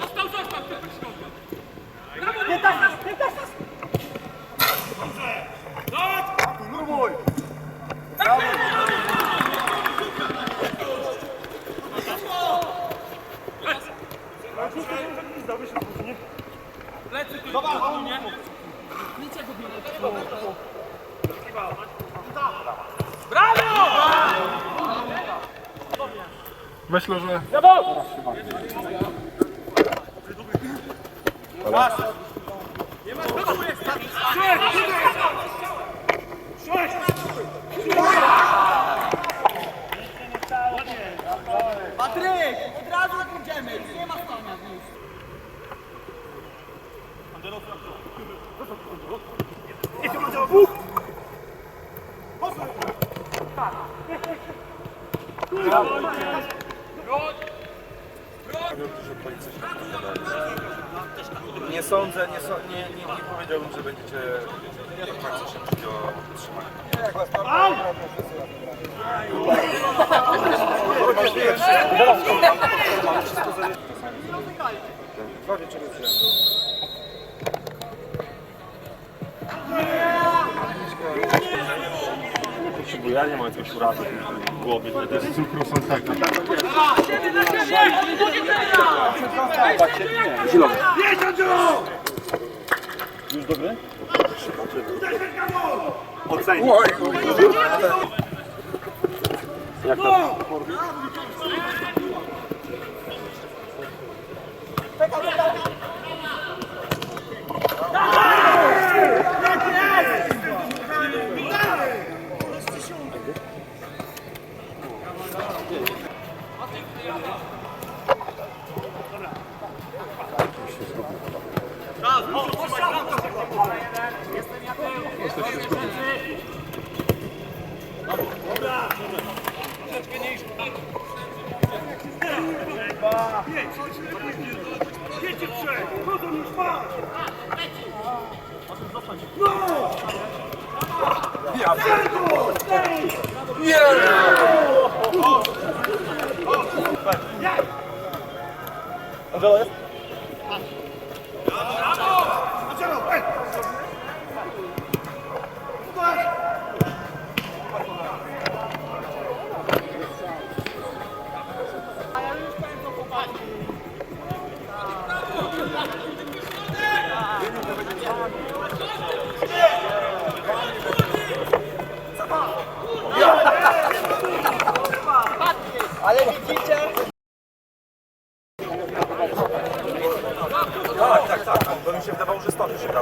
Został, został, ty środek. Plecy tu nie? Niczego nie Brawo! Myślę, że Patryk, od razu idziemy, nie ma stania już. Nie sądzę, nie, so, nie, nie, nie powiedziałbym, że będziecie do końca się czuć o utrzymanie. Dwa wieczory ja nie mam jakiegoś uratu w głowie, jest cukru są takie. Zielony. Już dobry? Ocenić. Jak Ja pierdolę! Angelo jest? Angelo, Angelo! Ale widzicie? Tak, tak, tak. Bo mi się wydawało, że stąd się też. Tu